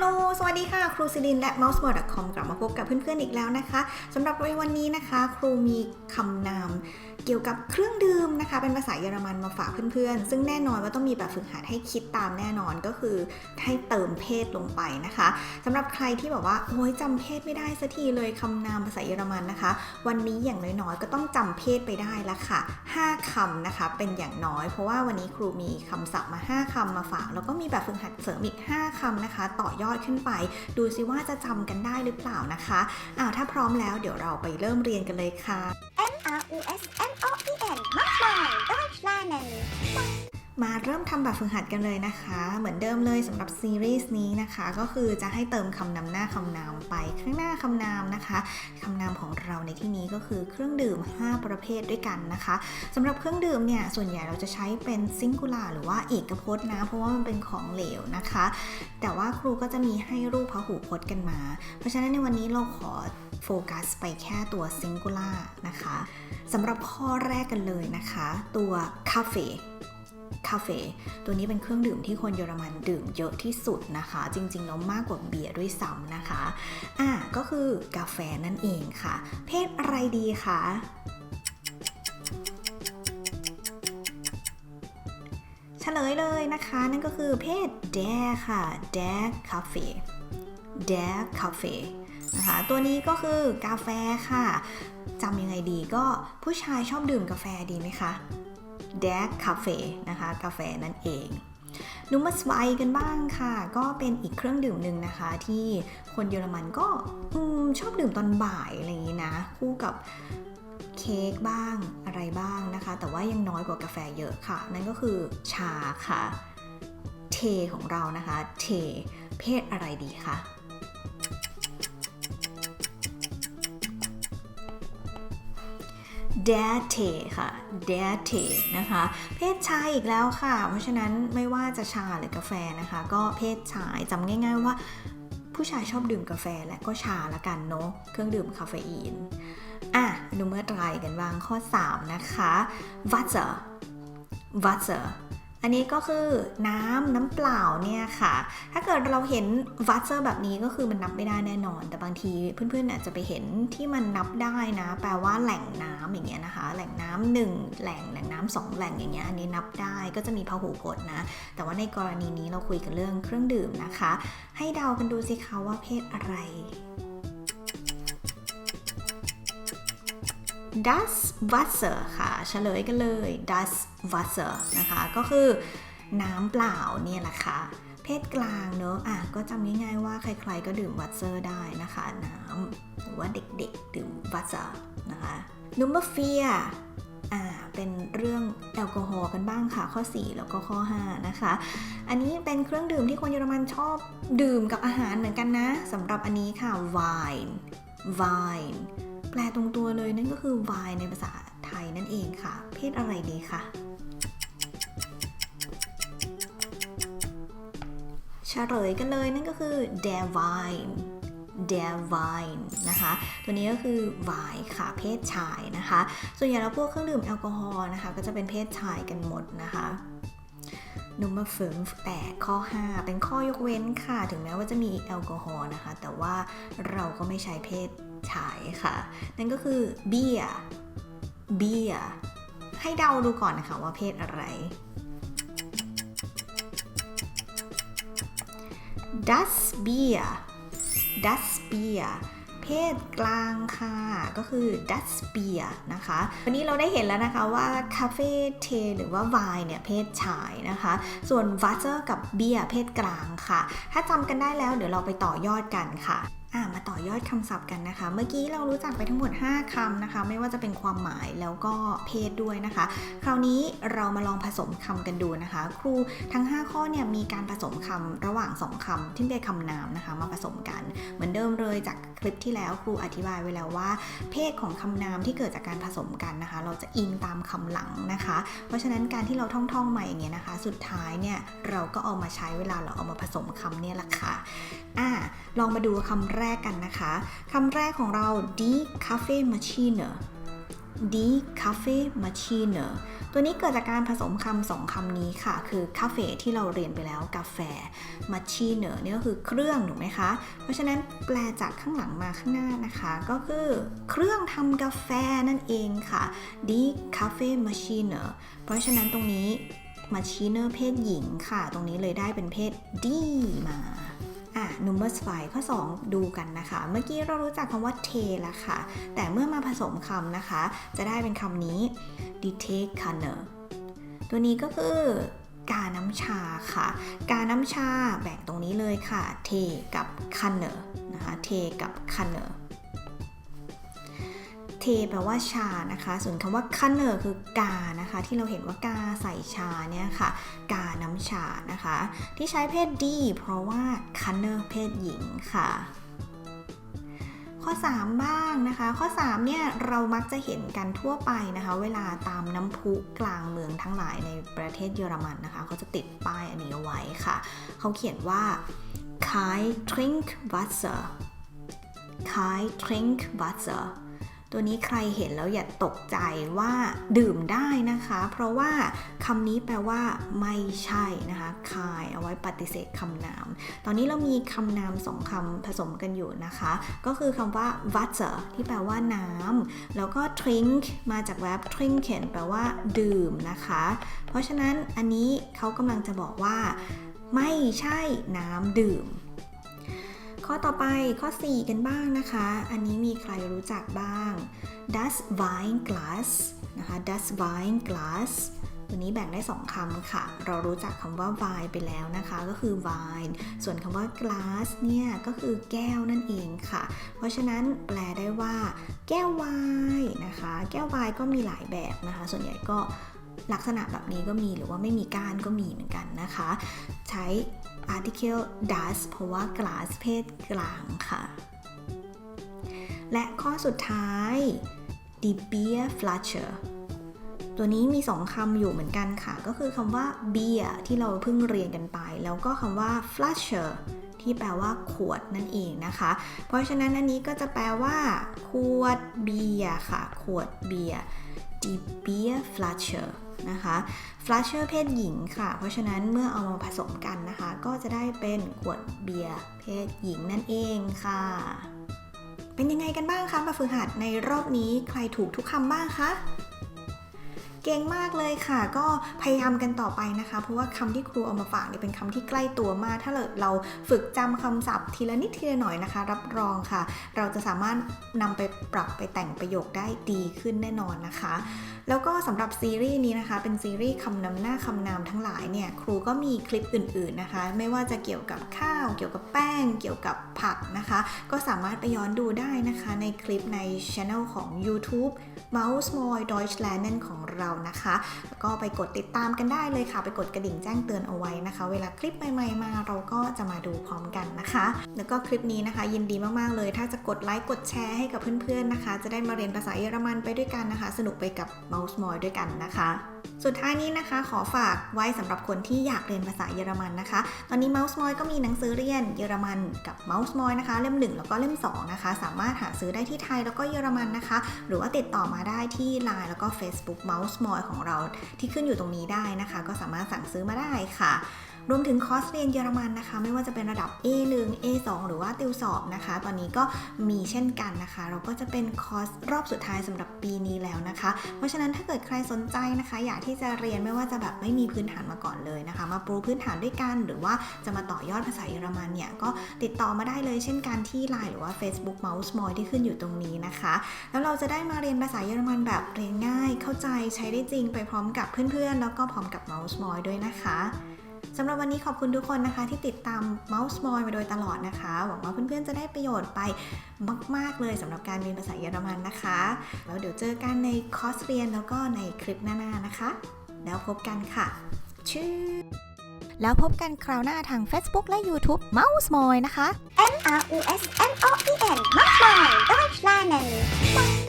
โน สวัสดีค่ะ ครูซิลินและ mouseboard.com กลับมาพบกับเพื่อนๆอีกแล้วนะคะสำหรับในวันนี้นะคะ ครูมีคำนาม กี่ยวกับเครื่องดื่มนะคะ เป็นภาษาเยอรมันมาฝากเพื่อนๆ ซึ่งแน่นอนว่าต้องมีแบบฝึกหัดให้คิดตามแน่นอนก็คือให้เติมเพศลงไปนะคะสำหรับใครที่แบบว่าโอ้ยจำเพศไม่ได้สักทีเลยคำนามภาษาเยอรมันนะคะ วันนี้อย่างน้อยๆ ก็ต้องจำเพศไปได้ละค่ะ 5คำนะคะเป็นอย่างน้อย เพราะว่าวันนี้ครูมีคำศัพท์มา 5คำมาฝาก แล้วก็มีแบบฝึกหัดเสริมอีก 5คำนะคะ ต่อยอดขึ้นไป ดูซิว่าจะจำกันได้หรือเปล่านะคะอ้าวถ้าพร้อมแล้วเดี๋ยวเราไปเริ่มเรียนกันเลยค่ะ U S M O E N. Lernen มาเริ่มทำแบบฝึกหัดกันเลยนะคะ เหมือนเดิมเลยสำหรับซีรีส์นี้นะคะ ก็คือจะให้เติมคำนำหน้าคำนามไปข้างหน้าคำนามนะคะคำนามของเราในที่นี้ก็คือเครื่องดื่ม 5 ประเภทด้วยกันนะคะสำหรับเครื่องดื่มเนี่ยส่วนใหญ่เราจะใช้เป็นซิงคูล่าหรือว่าเอกพจน์นะ เพราะว่ามันเป็นของเหลวนะคะ แต่ว่าครูก็จะมีให้รูปพหูพจน์กันมา เพราะฉะนั้นในวันนี้เราขอโฟกัสไปแค่ตัวซิงคูล่านะคะสำหรับข้อแรกกันเลยนะคะ ตัวคาเฟ่ คาเฟ่ตัวนี้เป็นเครื่องดื่มที่คนเยอรมันดื่มเยอะที่สุดนะคะ จริงๆแล้วมากกว่าเบียร์ด้วยซ้ำนะคะ อะก็คือกาแฟนั่นเองค่ะ เพศอะไรดีคะเฉลยเลยนะคะ นั่นก็คือเพศแดค่ะแดคาเฟ่แดคาเฟ่นะคะตัวนี้ก็คือกาแฟค่ะจำยังไงดีก็ผู้ชายชอบดื่มกาแฟดีไหมคะ แดกคาเฟ่นะคะ กาแฟนั่นเองนูมาสไวกันบ้างค่ะ ก็เป็นอีกเครื่องดื่มหนึ่งนะคะ ที่คนเยอรมันก็อชอบดื่มตอนบ่ายอะไรอย่างนี้นะ คู่กับเค้กบ้างอะไรบ้างนะคะ แต่ว่ายังน้อยกว่ากาแฟเยอะค่ะ นั่นก็คือชาค่ะ เทของเรานะคะ เท เพศอะไรดีคะ แดเทค่ะแดเทนะคะ เพศชายอีกแล้วค่ะ เพราะฉะนั้นไม่ว่าจะชาหรือกาแฟนะคะ ก็เพศชายจำง่าย ๆว่า ผู้ชายชอบดื่มกาแฟและก็ชาละกันเนาะเครื่องดื่มคาเฟอีน อะดูเมื่อไตรกันบ้างข้อ 3 นะคะวัตเซ อันนี้ก็คือน้ำน้ำเปล่าเนี่ยค่ะ ถ้าเกิดเราเห็นวัตเซอร์แบบนี้ก็คือมันนับไม่ได้แน่นอน แต่บางทีเพื่อนๆอาจจะไปเห็นที่มันนับได้นะ แปลว่าแหล่งน้ำอย่างเงี้ยนะคะ แหล่งน้ำหนึ่งแหล่งแหล่งน้ำสองแหล่งอย่างเงี้ยอันนี้นับได้ก็จะมีพหูพจน์นะ แต่ว่าในกรณีนี้เราคุยกันเรื่องเครื่องดื่มนะคะ ให้เดากันดูสิคะว่าเพศอะไร das Wasser ค่ะ เฉลยกันเลย das Wasser นะคะ ก็คือน้ำเปล่าเนี่ยแหละค่ะ เพศกลางเนอะอะก็จำง่ายๆว่าใครๆก็ดื่มวัตเซอร์ได้นะคะ น้ำหรือว่าเด็กๆดื่มวัตเซอร์นะคะ number fear อ่าเป็นเรื่องแอลกอฮอล์กันบ้างค่ะ ข้อ 4 แล้วก็ข้อ 5 นะคะ อันนี้เป็นเครื่องดื่มที่คนเยอรมันชอบดื่มกับอาหารเหมือนกันนะสำหรับอันนี้ค่ะ wine wine แปลตรงตัวเลยนั่นก็คือ wine ในภาษาไทยนั่นเองค่ะ เพศอะไรดีคะเฉลยกันเลยนั่นก็คือ der Wein der Wein นะคะ ตัวนี้ก็คือ wine ค่ะ เพศชายนะคะ ส่วนใหญ่แล้วพวกเครื่องดื่มแอลกอฮอล์นะคะ ก็จะเป็นเพศชายกันหมดนะคะ number f i v แต่ข้อ 5 เป็นข้อยกเว้นค่ะ ถึงแม้ว่าจะมีแอลกอฮอล์นะคะ แต่ว่าเราก็ไม่ใช้เพศ ชายค่ะ นั่นก็คือเบียร์เบียร์ให้เดาดูก่อนนะคะว่าเพศอะไร das Bier das Bier เพศกลางค่ะ ก็คือ das Bier นะคะ วันนี้เราได้เห็นแล้วนะคะว่าคาเฟ่เทหรือว่าไวน์เนี่ยเพศชายนะคะ ส่วนวัตเตอร์กับเบียร์เพศกลางค่ะ ถ้าจำกันได้แล้วเดี๋ยวเราไปต่อยอดกันค่ะ อ่ามาต่อยอดคำศัพท์กันนะคะ เมื่อกี้เรารู้จักไปทั้งหมด 5คำนะคะ ไม่ว่าจะเป็นความหมายแล้วก็เพศด้วยนะคะ คราวนี้เรามาลองผสมคำกันดูนะคะ ครูทั้ง 5 ข้อเนี่ยมีการผสมคำระหว่าง 2คำที่เป็นคำนามนะคะ มาผสมกัน เหมือนเดิมเลยจากคลิปที่แล้วครูอธิบายไว้แล้วว่า เพศของคำนามที่เกิดจากการผสมกันนะคะ เราจะอิงตามคำหลังนะคะ เพราะฉะนั้นการที่เราท่องๆมาอย่างเงี้ยนะคะ สุดท้ายเนี่ยเราก็เอามาใช้เวลาเราเอามาผสมคำเนี่ยแหละค่ะอ่าลองมาดูคำแรกกันนะคะคำแรกของเรา d e cafe machine d e cafe machine ตัวนี้เกิดจากการผสมคำสองคำนี้ค่ะ คือคาเฟ่ที่เราเรียนไปแล้วกาแฟ machine เนี่ยก็คือเครื่องถูกไหมคะ เพราะฉะนั้นแปลจากข้างหลังมาข้างหน้านะคะ ก็คือเครื่องทำกาแฟนั่นเองค่ะ die Kaffeemaschine เพราะฉะนั้นตรงนี้ machine เพศหญิงค่ะ ตรงนี้เลยได้เป็นเพศ die มา อะ number 5ข้อ 2 ดูกันนะคะ เมื่อกี้เรารู้จักคำว่าเทแล้วค่ะ แต่เมื่อมาผสมคำนะคะ จะได้เป็นคำนี้ d i t e k a n e r ตัวนี้ก็คือกาน้ำชาค่ะ กาน้ำชาแบ่งตรงนี้เลยค่ะ เทกับ k a n e r นะคะ เทกับ k a n e r เทแปลว่าชานะคะ ส่วนคำว่า k a n e r คือกานะคะ ที่เราเห็นว่ากาใส่ชาเนี่ยค่ะ กาน้ำชานะคะ ที่ใช้เพศดีเพราะว่า k a n e r เพศหญิงค่ะข้อ 3 บ้างนะคะ ข้อ 3 เนี่ยเรามักจะเห็นกันทั่วไปนะคะ เวลาตามน้ำพุกลางเมืองทั้งหลายในประเทศเยอรมันนะคะเขาจะติดป้ายอันนี้เอาไว้ค่ะ เขาเขียนว่า Kai Trinkwasser Kai Trinkwasser ตัวนี้ใครเห็นแล้วอย่าตกใจว่าดื่มได้นะคะ เพราะว่าคำนี้แปลว่า ไม่ใช่นะคะ Kai เอาไว้ปฏิเสธคำนาม ตอนนี้เรามีคำนามสองคำผสมกันอยู่นะคะ ก็คือคำว่า Wasser ที่แปลว่าน้ำแล้วก็ drink มาจาก verb trinken แปลว่า ดื่มนะคะ เพราะฉะนั้นอันนี้เขากำลังจะบอกว่า ไม่ใช่น้ำดื่ม ข้อต่อไปข้อ 4 กันบ้างนะคะ อันนี้มีใครรู้จักบ้าง das Weinglas นะคะ das Weinglas ตัวนี้แบ่งได้ 2คำค่ะ เรารู้จักคำว่า wine ไปแล้วนะคะ ก็คือ wine ส่วนคำว่า glass เนี่ย ก็คือแก้วนั่นเองค่ะ เพราะฉะนั้นแปลได้ว่า แก้วไวน์นะคะ แก้วไวน์ก็มีหลายแบบนะคะ ส่วนใหญ่ก็ลักษณะแบบนี้ก็มีหรือว่าไม่มีก้านก็มีเหมือนกันนะคะ ใช้ article das เพราะว่า glass เพศกลางค่ะ และข้อสุดท้าย die Bier Flasche ตัวนี้มีสองคำอยู่เหมือนกันค่ะ ก็คือคำว่า beer ที่เราเพิ่งเรียนกันไป แล้วก็คำว่า flasche ที่แปลว่าขวดนั่นเองนะคะ เพราะฉะนั้นอันนี้ก็จะแปลว่า ขวดเบียร์ค่ะ ขวดเบียร์ die Bier Flasche นะคะฟลัชเชอร์เพศหญิงค่ะ เพราะฉะนั้นเมื่อเอามาผสมกันนะคะ ก็จะได้เป็นขวดเบียร์เพศหญิงนั่นเองค่ะ เป็นยังไงกันบ้างคะมาฝึกหัดในรอบนี้ใครถูกทุกคำบ้างคะ เก่งมากเลยค่ะ ก็พยายามกันต่อไปนะคะ เพราะว่าคำที่ครูเอามาฝากเนี่ยเป็นคำที่ใกล้ตัวมาก ถ้าเราฝึกจำคำศัพท์ทีละนิดทีละหน่อยนะคะ รับรองค่ะ เราจะสามารถนำไปปรับไปแต่งประโยคได้ดีขึ้นแน่นอนนะคะ แล้วก็สำหรับซีรีส์นี้นะคะ เป็นซีรีส์คำนำหน้าคำนามทั้งหลายเนี่ยครูก็มีคลิปอื่น ๆนะคะ ไม่ว่าจะเกี่ยวกับข้าว เกี่ยวกับแป้ง เกี่ยวกับผักนะคะ ก็สามารถไปย้อนดูได้นะคะ ในคลิปในช anel ของ YouTube Mouse m o y Deutschland ของเรานะคะแล้วก็ไปกดติดตามกันได้เลยค่ะ ไปกดกระดิ่งแจ้งเตือนเอาไว้นะคะ เวลาคลิปใหม่ๆมาเราก็จะมาดูพร้อมกันนะคะ แล้วก็คลิปนี้นะคะ ยินดีมากๆเลย ถ้าจะกดไลค์กดแชร์ให้กับเพื่อนๆนะคะ จะได้มาเรียนภาษาเยอรมันไปด้วยกันนะคะ สนุกไปกับ Mouse m o y ด้วยกันนะคะสุดท้ายนี้นะคะ ขอฝากไว้สำหรับคนที่อยากเรียนภาษาเยอรมันนะคะ ตอนนี้ Mouse m o y ก็มีหนังสือเรียนเยอรมันกับ Mouse m o y นะคะ เล่ม 1 แล้วก็เล่ม 2 นะคะ สามารถหาซื้อได้ที่ไทยแล้วก็เยอรมันนะคะ หรือว่าติดต่อมาได้ที่ Line แล้วก็ Facebook Mouse m o y ของเราที่ขึ้นอยู่ตรงนี้ได้นะคะ ก็สามารถสั่งซื้อมาได้ค่ะ รวมถึงคอร์สเรียนเยอรมันนะคะ ไม่ว่าจะเป็นระดับ A1 A2 หรือว่าติวสอบนะคะ ตอนนี้ก็มีเช่นกันนะคะ เราก็จะเป็นคอร์สรอบสุดท้ายสำหรับปีนี้แล้วนะคะ เพราะฉะนั้นถ้าเกิดใครสนใจนะคะ อยากที่จะเรียนไม่ว่าจะแบบไม่มีพื้นฐานมาก่อนเลยนะคะ มาปูพื้นฐานด้วยกัน หรือว่าจะมาต่อยอดภาษาเยอรมันเนี่ยก็ติดต่อมาได้เลยเช่นกันที่ Line หรือว่า Facebook Mouse m o y ที่ขึ้นอยู่ตรงนี้นะคะ แล้วเราจะได้มาเรียนภาษาเยอรมันแบบเรียนง่าย เข้าใจใช้ได้จริงไปพร้อมกับเพื่อนๆ แล้วก็พร้อมกับ Mouse m o y ด้วยนะคะ สำหรับวันนี้ขอบคุณทุกคนนะคะ ที่ติดตาม Mouse m o y มาโดยตลอดนะคะ หวังว่าเพื่อนๆจะได้ประโยชน์ไปมาก ๆ เลยสำหรับการเรียนภาษาเยอรมันนะคะ แล้วเดี๋ยวเจอกันในคอร์สเรียนแล้วก็ในคลิปหน้าๆนะคะ แล้วพบกันค่ะ ชื่อ แล้วพบกันคราวหน้าทาง Facebook และ YouTube Mouse m o y นะคะ M R U S M O E N Mouse m o y Deutsch lernen